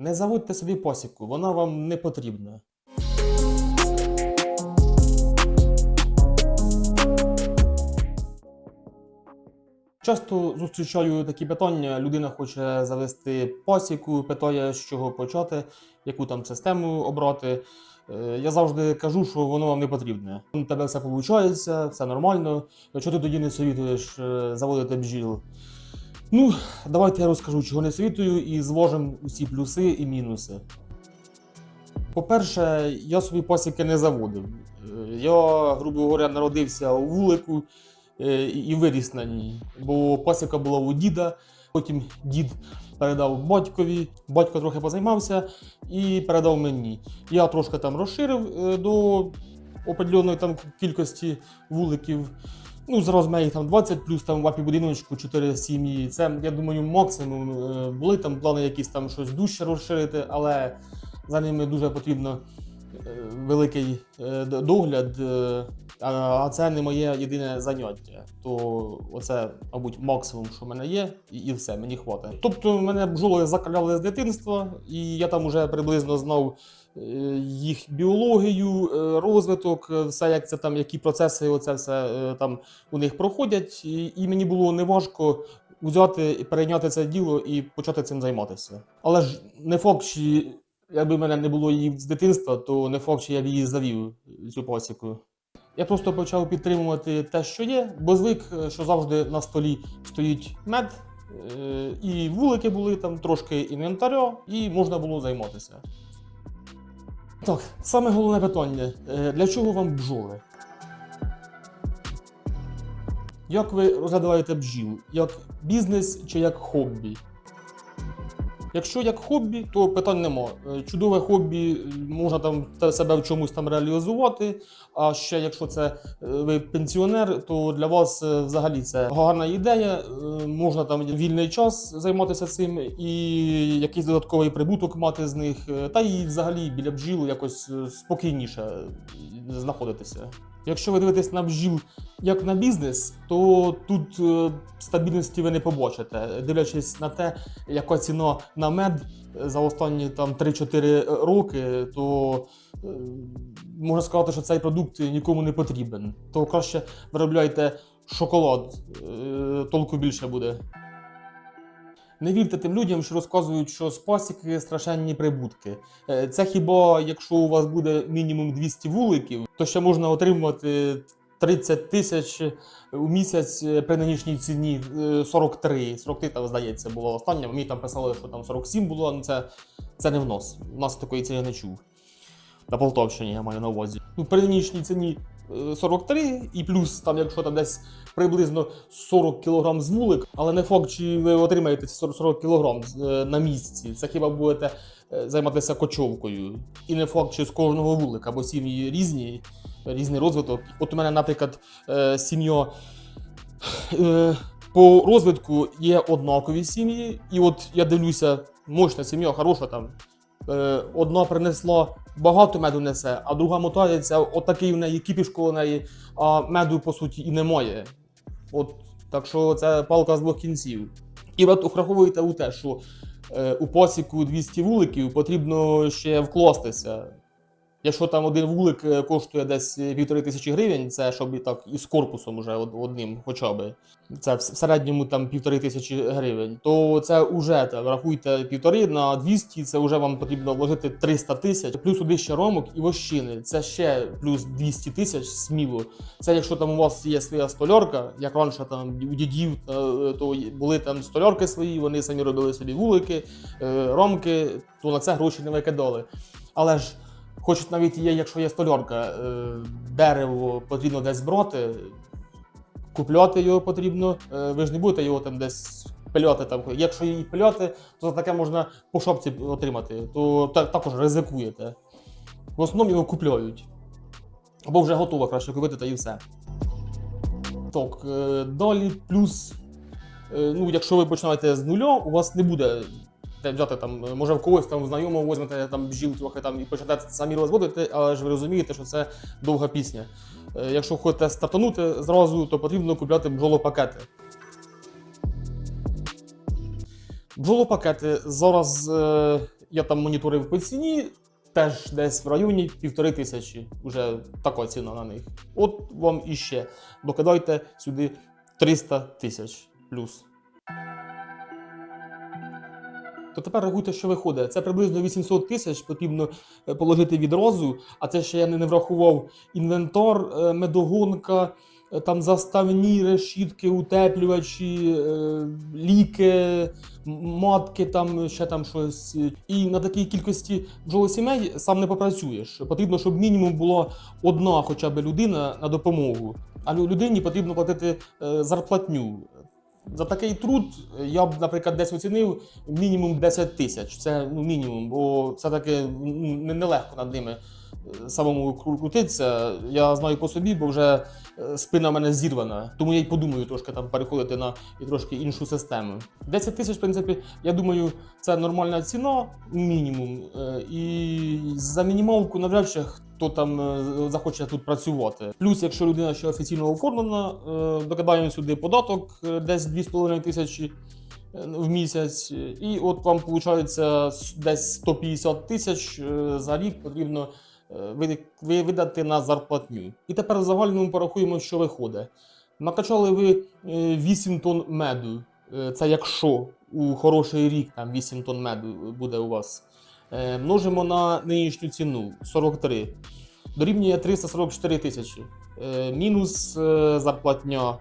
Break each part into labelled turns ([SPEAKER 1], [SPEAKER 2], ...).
[SPEAKER 1] Не заводьте собі посіку, вона вам не потрібна. Часто зустрічаю такі питання. Людина хоче завести пасіку, питає, з чого почати, яку там систему обрати. Е, Я завжди кажу, що воно вам не потрібне. У тебе все виходить, все нормально. Чого ти тоді не совітуєш е, заводити бджіл? Ну, давайте я розкажу, чого не совітую, і звожимо усі плюси і мінуси. По-перше, я собі пасіки не заводив. Е, Я, грубо говоря, народився у вулику е, і і виріс на ній. Бо пасіка була у діда, потім дід передав батькові, батько трохи позаймався і передав мені. Я трошки там розширив е, до определеної там кількості вуликів. Ну, з в там 20, плюс там в апі будиночку 4 сім'ї. Це, я думаю, максимум. Е, Були там плани якісь там щось дужче розширити, але за ними дуже потрібно е, великий е, догляд. А це не моє єдине заняття. То оце, мабуть, максимум, що в мене є, і, і все, мені хватить. Тобто мене бджоли закаляли з дитинства, і я там уже приблизно знав е, їх біологію, е, розвиток, е, все як це там, які процеси, оце все там у них проходять. І, і мені було неважко взяти і перейняти це діло і почати цим займатися. Але ж не факт, що якби мене не було її з дитинства, то не факт, що я б її завів цю пасіку. Я просто почав підтримувати те, що є, бо звик, е, що завжди на столі стоїть мед, е, і вулики були там трошки інвентаря, і можна було займатися. Так, саме головне питання: Е, для чого вам бджоли? Як ви розглядаєте бджіл? Як бізнес чи як хобі? Якщо як хобі, то питань нема. Е, Чудове хобі, е, можна там себе в чомусь там реалізувати. А ще якщо це е, ви пенсіонер, то для вас взагалі це гарна ідея. Можна там вільний час займатися цим і якийсь додатковий прибуток мати з них. Та і взагалі біля бджіл якось спокійніше знаходитися. Якщо ви дивитесь на бджіл як на бізнес, то тут е, стабільності ви не побачите, дивлячись на те, яка ціна на мед за останні там 3-4 роки, то е, можна сказати, що цей продукт нікому не потрібен. То краще виробляйте шоколад, е, толку більше буде. Не вірте тим людям, що розказують, що з пасіки страшенні прибутки. Е, Це хіба якщо у вас буде мінімум 200 вуликів, то ще можна отримувати 30 тисяч у місяць е, при нинішній ціні е, 43. 43 там, здається, було останнє. Мені там писали, що там 47 було, ну це, це не в нас. У нас такої ціни не чув. На Полтавщині я маю на увазі. Ну, при нинішній ціні 43, і плюс там, якщо там десь приблизно 40 кг з вулик, але не факт, чи ви отримаєте ці 40 40 кг е, на місці. Це хіба будете е, займатися кочовкою. І не факт, чи з кожного вулика, бо сім'ї різні, різний розвиток. От у мене, наприклад, е, сім'я. По розвитку є однакові сім'ї, і от я дивлюся, мощна сім'я, хороша там. Одна принесла багато меду несе, а друга мотається, отакий в неї кіпішко у неї, а меду по суті і немає. От так що це палка з двох кінців. І от враховуєте у те, що е, у посіку 200 вуликів потрібно ще вкластися. Якщо там один вулик е, коштує десь півтори тисячі гривень, це щоб і так із корпусом уже одним хоча б. Це в середньому там півтори тисячі гривень, то це вже там, рахуйте півтори на 200, це вже вам потрібно вложити 300 тисяч, плюс туди ще ромок і вощини. Це ще плюс 200 тисяч сміло. Це якщо там у вас є своя стольорка, як раніше там у дідів, е, то були там стольорки свої, вони самі робили собі вулики, е, ромки, то на це гроші не викидали. Але ж, хоч навіть є, якщо є стольорка, е, дерево потрібно десь брати, купляти його потрібно. е, Ви ж не будете його там десь пиляти. Там. Якщо її пиляти, то за таке можна по шопці отримати, то та- також ризикуєте. В основному його купляють. Або вже готово краще купити та і все. Так, е, далі плюс, ну, якщо ви починаєте з нуля, у вас не буде взяти там, е, може в когось там знайомого візьмете там бджіл трохи там і почнете самі розводити, але ж ви розумієте, що це довга пісня. Е, Якщо хочете стартанути зразу, то потрібно купляти бджолопакети. Бджолопакети зараз е, я там моніторив по ціні, теж десь в районі півтори тисячі. Уже така ціна на них. От вам іще. Докидайте сюди 300 тисяч плюс. То тепер рахуйте, що виходить. Це приблизно 800 тисяч потрібно е, положити відразу, а це ще я не врахував інвентар, е, медогонка, е, там заставні решітки, утеплювачі, ліки, матки, там ще там щось. І на такій кількості бджолосімей сам не попрацюєш. Потрібно, щоб мінімум була одна хоча б людина на допомогу. А людині потрібно платити зарплатню. За такий труд я б, наприклад, десь оцінив мінімум 10 тисяч. Це ну, мінімум, бо це таки ну, нелегко над ними е, самому кру- крутитися. Я знаю по собі, бо вже е, спина в мене зірвана. Тому я й подумаю трошки там переходити на і трошки іншу систему. 10 тисяч, в принципі, я думаю, це нормальна ціна, мінімум. Е, І за мінімалку навряд чи хто там е, захоче тут працювати. Плюс, якщо людина ще офіційно оформлена, е, докидаємо сюди податок е, десь 2,5 тисячі в місяць, і от вам виходить десь 150 тисяч за рік потрібно ви- ви- видати на зарплатню. І тепер в загальному порахуємо, що виходить. Накачали ви е, 8 тонн меду. Це якщо у хороший рік там 8 тонн меду буде у вас. Е, Множимо на нинішню ціну 43. Дорівнює 344 тисячі. Е, Мінус е, зарплатня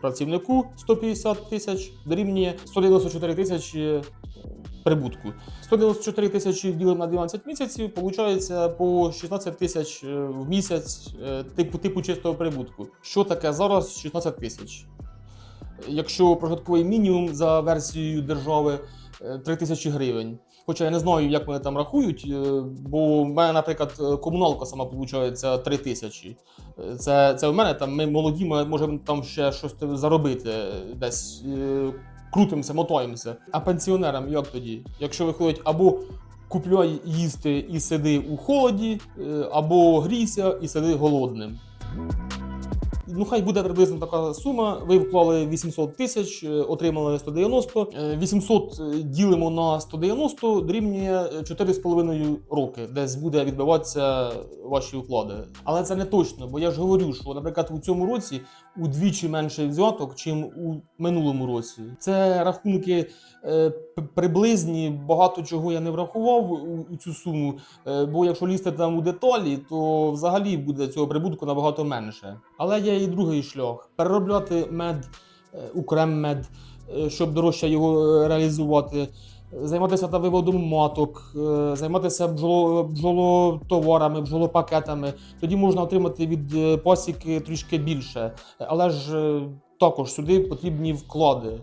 [SPEAKER 1] працівнику 150 тисяч, дорівнює 194 тисячі прибутку. 194 тисячі ділимо на 12 місяців, виходить по 16 тисяч в місяць типу, типу чистого прибутку. Що таке зараз 16 тисяч? Якщо прожитковий мінімум за версією держави 3 тисячі гривень. Хоча я не знаю, як вони там рахують, е, бо в мене, наприклад, е, комуналка сама виходить 3 тисячі. Е, Це, це в мене там ми молоді, ми можемо там ще щось заробити, е, десь е, крутимося, мотаємося. А пенсіонерам як тоді? Якщо виходить або купляй їсти і сиди у холоді, е, або грійся і сиди голодним. Ну, хай буде приблизно така сума. Ви вклали 800 тисяч, е, отримали 190. Е, 800 ділимо на 190, дорівнює 4,5 роки, десь буде відбиватися ваші вклади. Але це не точно, бо я ж говорю, що, наприклад, у цьому році удвічі менше взяток, чим у минулому році. Це рахунки е, приблизні, багато чого я не врахував у, цю суму. Е, Бо якщо лізти там у деталі, то взагалі буде цього прибутку набагато менше. Але і другий шлях: переробляти мед, е, укрем-мед, е, щоб дорожче його е, реалізувати. Займатися та виводом маток, займатися бджоло, бджолотоварами, бджолопакетами. Тоді можна отримати від пасіки трішки більше. Але ж також сюди потрібні вклади.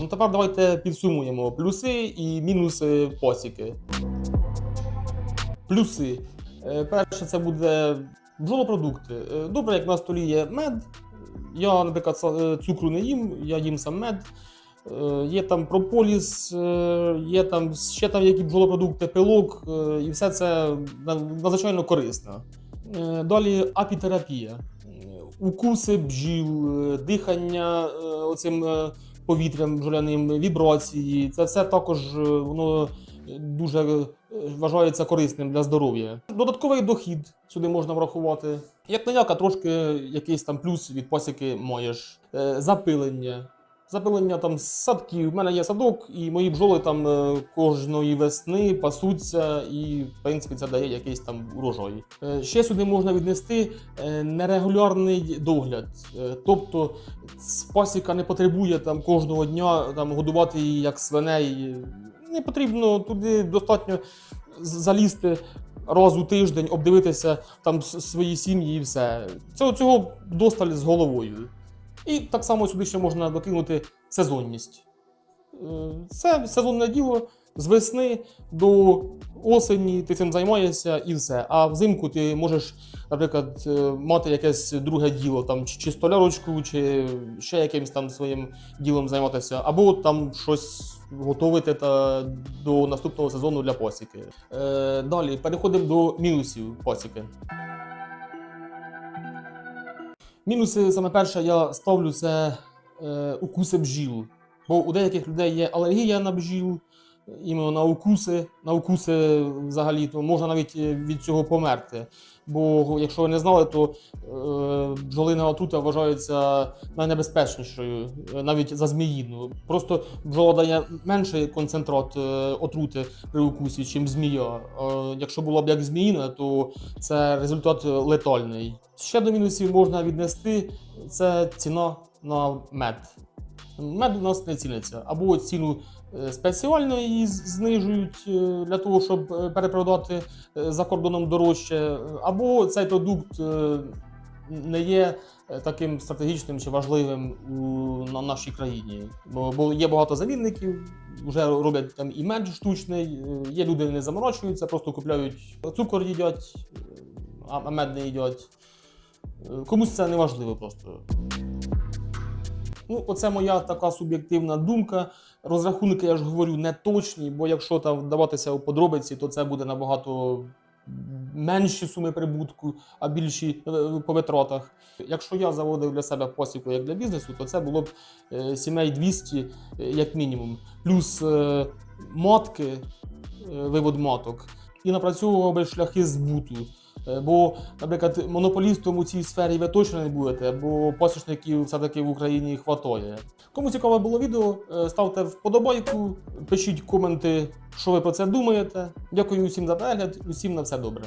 [SPEAKER 1] Ну, тепер давайте підсумуємо плюси і мінуси пасіки. Плюси. Перше, це буде бджолопродукти. Е, Добре, як на столі є мед. Я, наприклад, е, цукру не їм, я їм сам мед. Е, Є там прополіс, є там ще там які бджолопродукти, пилок, і все це надзвичайно корисно. Далі апітерапія. Укуси бджіл, дихання оцим повітрям бджоляним, вібрації. Це все також воно дуже вважається корисним для здоров'я. Додатковий дохід сюди можна врахувати. Як не як, трошки якийсь там плюс від пасіки маєш. Е, Запилення. Запилення там садків. У мене є садок, і мої бджоли там е, кожної весни пасуться, і в принципі це дає якийсь там урожай. Е, Ще сюди можна віднести нерегулярний догляд. Тобто пасіка не потребує там кожного дня там годувати її як свиней. Не потрібно туди достатньо залізти раз у тиждень, обдивитися там свої сім'ї і все. Цього, цього досталь з головою. І так само сюди ще можна докинути сезонність. Е, Це сезонне діло з весни до осені ти цим займаєшся і все. А взимку ти можеш, наприклад, е, мати якесь друге діло, там чи, столярочку, чи ще якимось там своїм ділом займатися, або там щось готувати та до наступного сезону для пасіки. Е, далі переходимо до мінусів пасіки. Мінуси, саме перше, я ставлю це е, укуси бджіл. Бо у деяких людей є алергія на бджіл, іменно на укуси. На укуси взагалі то можна навіть е, від цього померти. Бо якщо ви не знали, то е, бджолина отрута вважається найнебезпечнішою, е, навіть за зміїну. Просто бджола дає менший концентрат отрути при укусі, ніж змія. Якщо була б як зміїна, то це результат летальний. Ще до мінусів можна віднести це ціна на мед. Мед у нас не ціниться. Або ціну спеціально її знижують е, для того, щоб е, перепродати е, за кордоном дорожче, е, або цей продукт е, не є е, таким стратегічним чи важливим у, на нашій країні. Бо, є багато замінників, вже роблять там і мед штучний, е, є люди не заморочуються, просто купляють цукор їдять, е, а мед не їдять. Е, Комусь це не важливо просто. Ну, оце моя така суб'єктивна думка. Розрахунки, я ж говорю, не точні, бо якщо там вдаватися у подробиці, то це буде набагато менші суми прибутку, а більші е, по витратах. Якщо я заводив для себе посіку як для бізнесу, то це було б е, сімей 200 е, як мінімум. Плюс матки, вивод маток, і напрацьовував би шляхи збуту. Е, Бо, наприклад, монополістом у цій сфері ви точно не будете, бо посічників все-таки в Україні хватає. Кому цікаве було відео, е, ставте вподобайку, пишіть коменти, що ви про це думаєте. Дякую усім за перегляд, усім на все добре.